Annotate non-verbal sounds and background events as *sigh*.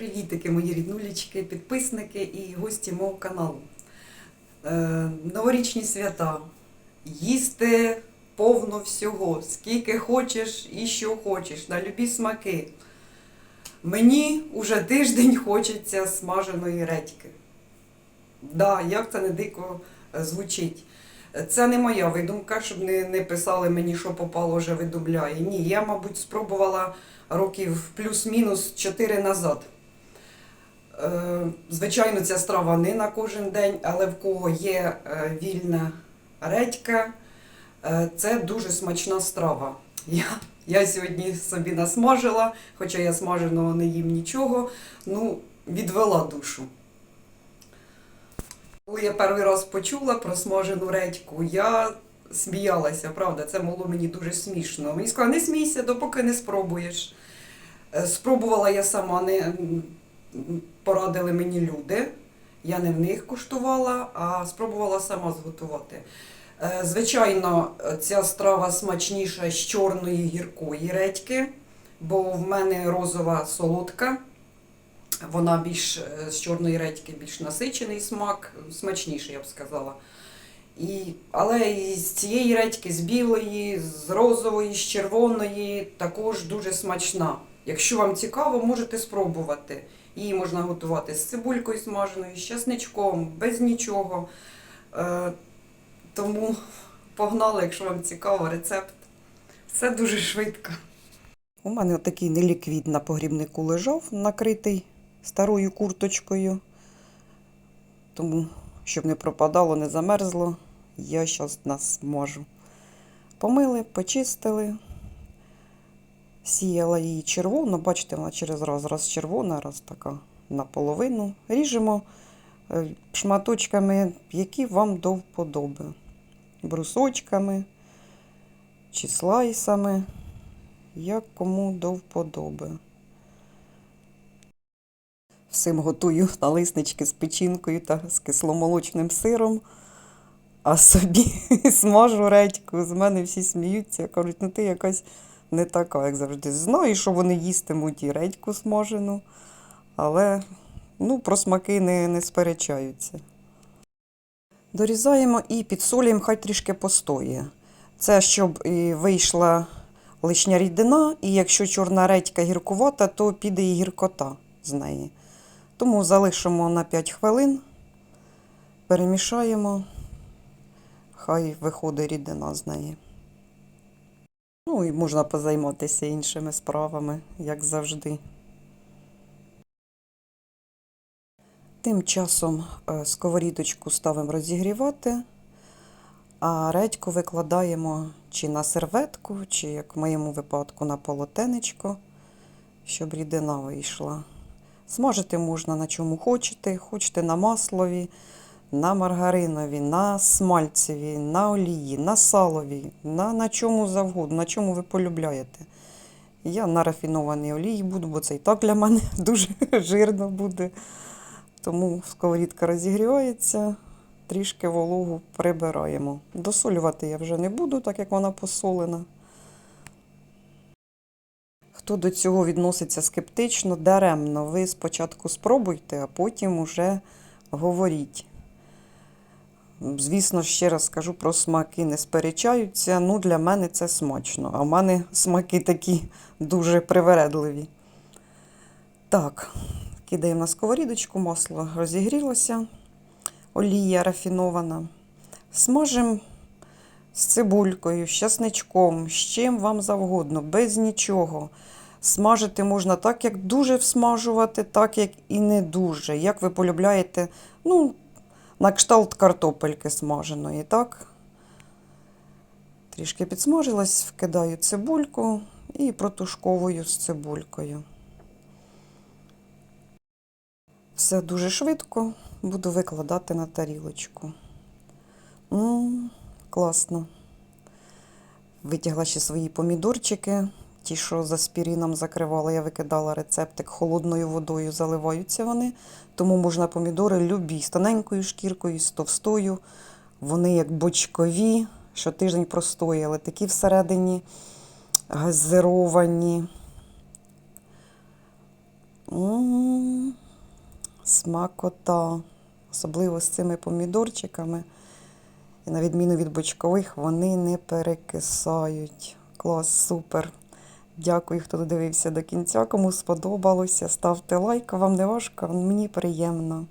Привітики, мої ріднулічки, підписники і гості мого каналу. Е, новорічні свята. Їсти повно всього, скільки хочеш і що хочеш, на любі смаки. Мені уже тиждень хочеться смаженої редьки. Да, як це не дико е, звучить. Це не моя видумка, щоб не, не писали мені, що попало вже видумляє. Ні, я, мабуть, спробувала років плюс-мінус 4 назад. Е, Звичайно, ця страва не на кожен день, але в кого є е, вільна редька, е, це дуже смачна страва. Я, я сьогодні собі насмажила, хоча я смаженого не їм нічого, ну, відвела душу. Коли я перший раз почула про смажену редьку, я сміялася, правда, це було мені дуже смішно. Мені сказали, не смійся, допоки не спробуєш. Спробувала я сама, не порадили мені люди. Я не в них куштувала, а спробувала сама зготувати. Е, Звичайно, ця страва смачніша з чорної гіркої редьки, бо в мене розова солодка. Вона більш е, з чорної редьки більш насичений смак, смачніший, я б сказала. І, але з цієї редьки, з білої, з розової, з червоної, також дуже смачна. Якщо вам цікаво, можете спробувати. Її можна готувати з цибулькою смаженою, з чесничком, без нічого. Е, тому погнали, якщо вам цікаво, рецепт. Все дуже швидко. У мене такий неліквід на погрібнику лежав, накритий старою курточкою. Тому, щоб не пропадало, не замерзло, я зараз нас можу. Помили, почистили. Сіяла її червоно, бачите, вона через раз, раз червона, раз така наполовину. Ріжемо е, шматочками, які вам до вподоби. Брусочками чи слайсами, як кому до вподоби. Всім готую налиснички з печінкою та з кисломолочним сиром. А собі *laughs* смажу редьку. З мене всі сміються. Кажуть, ну ти якась не така, як завжди. Знаю, що вони їстимуть і редьку смажену, але ну, про смаки не, не сперечаються. Дорізаємо і підсолюємо, хай трішки постоє. Це щоб і вийшла лишня рідина, і якщо чорна редька гіркувата, то піде і гіркота з неї. Тому залишимо на 5 хвилин, перемішаємо, хай виходить рідина з неї. Ну і можна позайматися іншими справами, як завжди. Тим часом е, сковорідочку ставимо розігрівати, а редьку викладаємо чи на серветку, чи, як в моєму випадку, на полотенечко, щоб рідина вийшла. Смажити можна на чому хочете, хочете на маслові, на маргаринові, на смальцеві, на олії, на салові, на, на чому завгодно, на чому ви полюбляєте. Я на рафінованій олії буду, бо це і так для мене *laughs* дуже жирно буде. Тому сковорідка розігрівається, трішки вологу прибираємо. Досолювати я вже не буду, так як вона посолена. Хто до цього відноситься скептично, даремно. Ви спочатку спробуйте, а потім уже говоріть. Звісно, ще раз скажу про смаки, не сперечаються. Ну, для мене це смачно. А в мене смаки такі дуже привередливі. Так, кидаємо на сковорідочку, масло розігрілося, олія рафінована. Смажимо з цибулькою, з часничком, з чим вам завгодно, без нічого. Смажити можна так, як дуже всмажувати, так як і не дуже. Як ви полюбляєте, ну, на кшталт картопельки смаженої, так? Трішки підсмажилась, вкидаю цибульку і протушковую з цибулькою. Все дуже швидко, буду викладати на тарілочку. М, класно. Витягла ще свої помідорчики. Ті, що за спіріном закривала, я викидала рецептик холодною водою, заливаються вони. Тому можна помідори любі, з тоненькою шкіркою, з товстою. Вони як бочкові, що тиждень простояли, такі всередині газировані. Смакота. Особливо з цими помідорчиками. І на відміну від бочкових, вони не перекисають. Клас, супер. Дякую, хто додивився до кінця. Кому сподобалося, ставте лайк. Вам не важко, мені приємно.